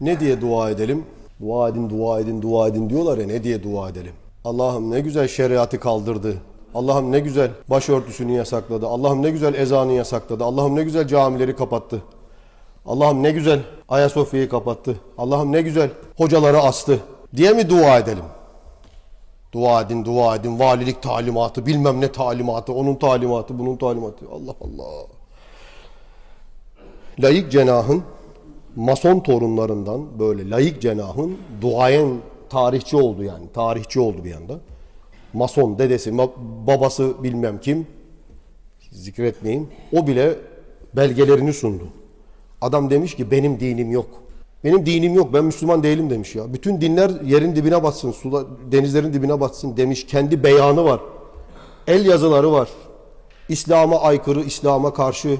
Ne diye dua edelim? Dua edin, dua edin, dua edin diyorlar ya ne diye dua edelim? Allah'ım ne güzel şeriatı kaldırdı. Allah'ım ne güzel başörtüsünü yasakladı. Allah'ım ne güzel ezanı yasakladı. Allah'ım ne güzel camileri kapattı. Allah'ım ne güzel Ayasofya'yı kapattı. Allah'ım ne güzel hocaları astı diye mi dua edelim? Dua edin, dua edin. Valilik talimatı, bilmem ne talimatı, onun talimatı, bunun talimatı. Allah Allah. Layık cenahın mason torunlarından böyle layık cenahın duayen tarihçi oldu yani. Tarihçi oldu bir yanda. Mason dedesi, babası bilmem kim zikretmeyeyim. O bile belgelerini sundu. Adam demiş ki benim dinim yok. Benim dinim yok. Ben Müslüman değilim demiş ya. Bütün dinler yerin dibine batsın, suda, denizlerin dibine batsın demiş. Kendi beyanı var. El yazıları var. İslam'a aykırı, İslam'a karşı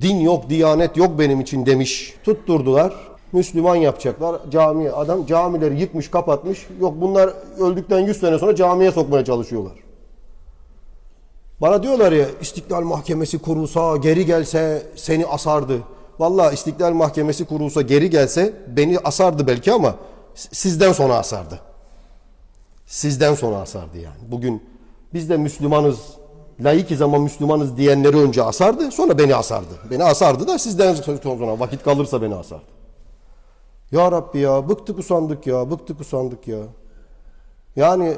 din yok, diyanet yok benim için demiş. Tutturdular. Müslüman yapacaklar. Cami adam camileri yıkmış, kapatmış. Yok bunlar öldükten 100 sene sonra camiye sokmaya çalışıyorlar. Bana diyorlar ya İstiklal Mahkemesi kurulsa geri gelse seni asardı. Vallahi İstiklal Mahkemesi kurulsa geri gelse beni asardı belki ama sizden sonra asardı. Sizden sonra asardı yani. Bugün biz de Müslümanız, layıkız ama Müslümanız diyenleri önce asardı, sonra beni asardı. Beni asardı da sizden sonra vakit kalırsa beni asardı. Ya Rabbi ya bıktık usandık ya, bıktık usandık ya. Yani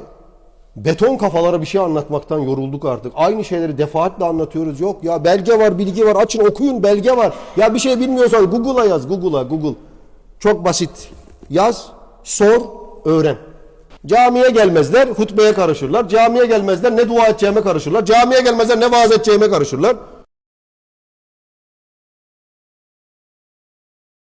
beton kafalara bir şey anlatmaktan yorulduk artık. Aynı şeyleri defaatle anlatıyoruz. Yok ya belge var, bilgi var. Açın okuyun belge var. Ya bir şey bilmiyorsan Google'a yaz. Google'a, Google. Çok basit. Yaz, sor, öğren. Camiye gelmezler, hutbeye karışırlar. Camiye gelmezler, ne dua edeceğime karışırlar. Camiye gelmezler, ne vaaz edeceğime karışırlar.